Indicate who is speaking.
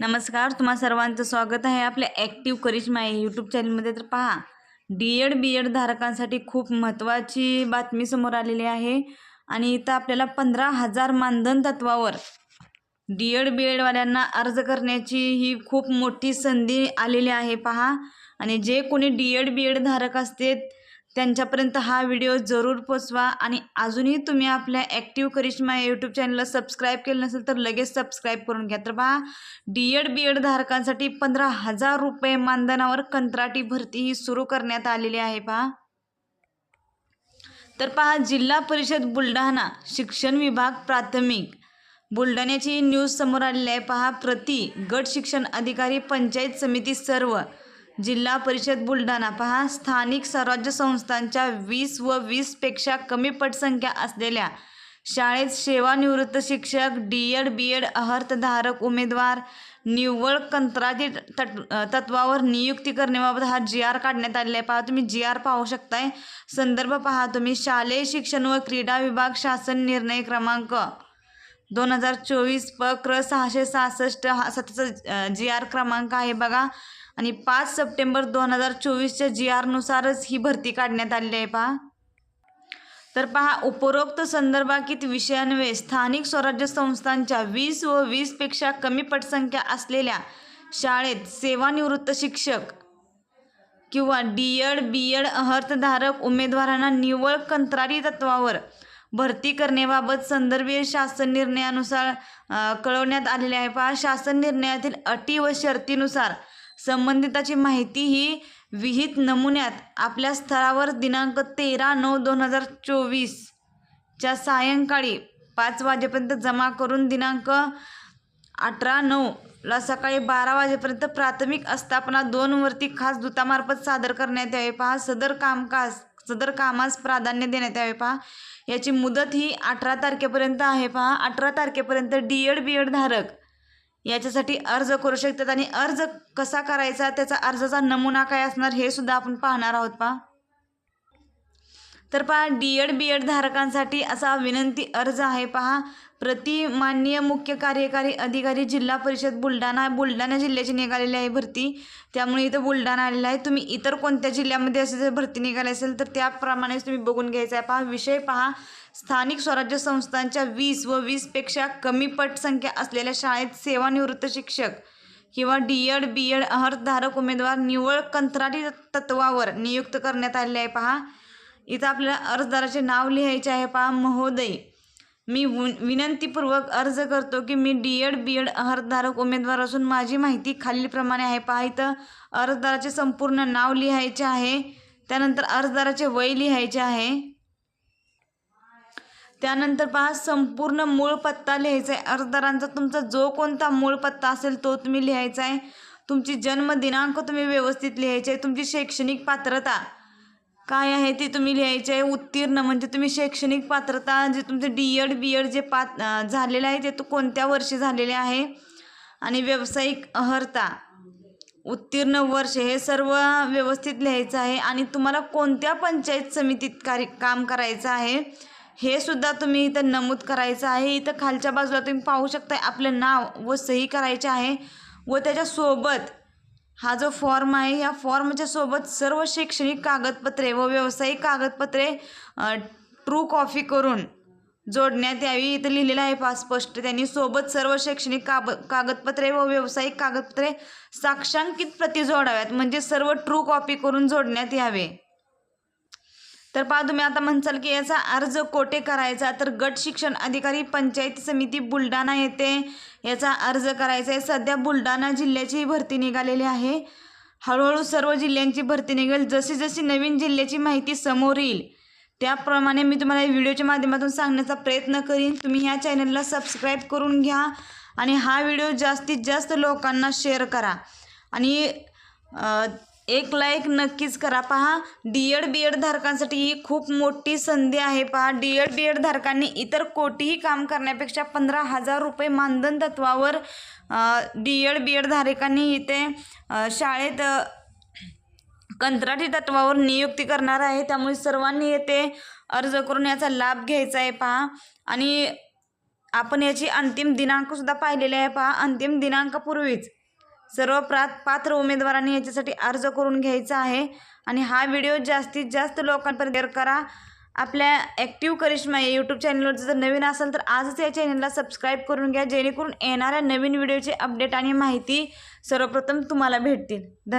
Speaker 1: नमस्कार तुम्हा सर्वांचं स्वागत आहे आपल्या ॲक्टिव्ह करिश्मा आहे यूट्यूब चॅनलमध्ये तर पहा डी एड बी एड धारकांसाठी खूप महत्त्वाची बातमी समोर आलेली आहे. आणि इथं आपल्याला पंधरा हजार मानधन तत्वावर डी एड बी एडवाल्यांना अर्ज करण्याची ही खूप मोठी संधी आलेली आहे. पहा आणि जे कोणी डी एड बी एड धारक असते त्यांच्यापर्यंत हा व्हिडिओ जरूर पोचवा आणि अजूनही तुम्ही आपल्या ॲक्टिव्ह करिश्मा यूट्यूब चॅनलला सबस्क्राईब केलं नसेल तर लगेच सबस्क्राईब करून घ्या. तर पहा डी एड बी एड धारकांसाठी पंधरा हजार रुपये मानधनावर कंत्राटी भरती ही सुरू करण्यात आलेली आहे पहा. तर पहा जिल्हा परिषद बुलढाणा शिक्षण विभाग प्राथमिक. बुलढाण्याची न्यूज समोर आलेली आहे. पहा प्रति गट शिक्षण अधिकारी पंचायत समिती सर्व. जिल्हा परिषद बुलढाणा. पहा स्थानिक स्वराज्य संस्थांच्या वीस व वीसपेक्षा कमी पटसंख्या असलेल्या शाळेत सेवानिवृत्त शिक्षक डी एड बी एड अहर्तधारक उमेदवार निव्वळ कंत्राटी तट तत्वावर नियुक्ती करण्याबाबत हा जी आर काढण्यात आलेला आहे. पहा तुम्ही जी आर पाहू शकताय. संदर्भ पहा तुम्ही. शालेय शिक्षण व क्रीडा विभाग शासन निर्णय क्रमांक दोन हजार चोवीस प. क्र. सहाशे सहासष्ट हा सतचा जी आर क्रमांक आहे. बघा आणि पाच सप्टेंबर दोन हजार चोवीसच्या जी आरनुसारच ही भरती काढण्यात आलेली आहे पहा. तर पहा उपरोक्त संदर्भाकीत विषयान्वये स्थानिक स्वराज्य संस्थांच्या वीस व वीसपेक्षा कमी पटसंख्या असलेल्या शाळेत सेवानिवृत्त शिक्षक किंवा डी एड बी एड अहर्थधारक उमेदवारांना निव्वळ कंत्राटी तत्वावर भरती करण्याबाबत संदर्भीय शासन निर्णयानुसार कळवण्यात आलेले आहे पहा. शासन निर्णयातील अटी व शर्तीनुसार संबंधिताची माहिती ही विहित नमुन्यात आपल्या स्तरावर दिनांक तेरा नऊ दोन हजार चोवीसच्या सायंकाळी पाच वाजेपर्यंत जमा करून दिनांक अठरा नऊला सकाळी बारा वाजेपर्यंत प्राथमिक आस्थापना दोनवरती खास दूतामार्फत सादर करण्यात यावे. पहा सदर कामकाज सदर कामास प्राधान्य देण्यात यावे. पहा याची मुदत ही अठरा तारखेपर्यंत आहे. पहा अठरा तारखेपर्यंत डी एड बी एड धारक याच्यासाठी अर्ज करू शकतात. आणि अर्ज कसा करायचा? त्याचा अर्जाचा नमुना काय असणार? हे सुद्धा आपण पाहणार आहोत पा तर पहा डी एड बी एड धारकांसाठी असा विनंती अर्ज आहे पहा. प्रति माननीय मुख्य कार्यकारी अधिकारी जिल्हा परिषद बुलढाणा बुलढाणा जिल्ह्याची निघालेली आहे भरती. त्यामुळे इथं बुलढाणा आलेला आहे. तुम्ही इतर कोणत्या जिल्ह्यामध्ये असे जर भरती निघाली असेल तर त्याप्रमाणेच तुम्ही बघून घ्यायचा आहे. पहा विषय पहा. स्थानिक स्वराज्य संस्थांच्या वीस व वीसपेक्षा कमी पटसंख्या असलेल्या शाळेत सेवानिवृत्त शिक्षक किंवा डी एड बी एड अहर्धारक उमेदवार निव्वळ कंत्राटी तत्वावर नियुक्त करण्यात आलेले आहे. पहा. इथं आपल्याला अर्जदाराचे नाव लिहायचे आहे पहा महोदय. मी विनंतीपूर्वक अर्ज करतो की मी डी एड बी एड अर्जधारक उमेदवार असून माझी माहिती खालीलप्रमाणे आहे. पहा इथं अर्जदाराचे संपूर्ण नाव लिहायचे आहे. त्यानंतर अर्जदाराचे वय लिहायचे आहे. त्यानंतर पहा संपूर्ण मूळ पत्ता लिहायचा आहे. अर्जदारांचा तुमचा जो कोणता मूळ पत्ता असेल तो तुम्ही लिहायचा आहे. तुमची जन्मदिनांक तुम्ही व्यवस्थित लिहायचे आहे. तुमची शैक्षणिक पात्रता काय आहे ते तुम्ही लिहायचे आहे उत्तीर्ण म्हणजे तुम्ही शैक्षणिक पात्रता जे तुमचं डी एड बी एड जे पात झालेलं आहे ते तो कोणत्या वर्षी झालेले आहे? आणि व्यावसायिक अहर्ता उत्तीर्ण वर्ष हे सर्व व्यवस्थित लिहायचं आहे. आणि तुम्हाला कोणत्या पंचायत समितीत कार्य काम करायचं आहे हे सुद्धा तुम्ही इथं नमूद करायचं आहे. इथं खालच्या बाजूला तुम्ही पाहू शकता आपलं नाव व सही करायचे आहे व त्याच्यासोबत हा जो फॉर्म आहे या फॉर्मच्या सोबत सर्व शैक्षणिक कागदपत्रे व व्यावसायिक कागदपत्रे ट्रू कॉफी करून जोडण्यात यावी. इथं लिहिलेलं आहे फार स्पष्ट. त्यांनी सोबत सर्व शैक्षणिक काब कागदपत्रे व व्यावसायिक कागदपत्रे साक्षांकित प्रती जोडाव्यात. म्हणजे सर्व ट्रू कॉपी करून जोडण्यात यावे. तर पहा तुम्ही आता म्हणसाल की याचा अर्ज कोठे करायचा? तर गट शिक्षण अधिकारी पंचायत समिती बुलढाणा येथे याचा अर्ज करायचा आहे. सध्या बुलढाणा जिल्ह्याची भरती निघालेली आहे. हळूहळू सर्व जिल्ह्यांची भरती निघेल. जशी जशी नवीन जिल्ह्याची माहिती समोर येईल त्याप्रमाणे मी तुम्हाला व्हिडिओच्या माध्यमातून सांगण्याचा प्रयत्न करीन. तुम्ही ह्या चॅनलला सबस्क्राईब करून घ्या आणि हा व्हिडिओ जास्तीत जास्त लोकांना शेअर करा. आणि एक लाईक नक्कीच करा. पहा डी एड बी एड धारकांसाठी ही खूप मोठी संधी आहे. पहा डी एड बी एड धारकांनी इतर कोटीही काम करण्यापेक्षा पंधरा हजार रुपये मानधन तत्वावर डी एड बी एड धारकांनी इथे शाळेत कंत्राटी तत्वावर नियुक्ती करणार आहे. त्यामुळे सर्वांनी येथे अर्ज करून याचा लाभ घ्यायचा आहे. पहा आणि आपण याची अंतिम दिनांकसुद्धा पाहिलेले आहे. पहा अंतिम दिनांकापूर्वीच सर्व प्रा पात्र उमेदवारांनी याच्यासाठी अर्ज करून घ्यायचा आहे. आणि हा व्हिडिओ जास्तीत जास्त लोकांपर्यंत शेअर करा. आपल्या ॲक्टिव्ह करिश्मा या यूट्यूब चॅनलवर जर नवीन असेल तर आजच या चॅनलला सबस्क्राईब करून घ्या. जेणेकरून येणाऱ्या नवीन व्हिडिओचे अपडेट आणि माहिती सर्वप्रथम तुम्हाला भेटतील. धन्यवाद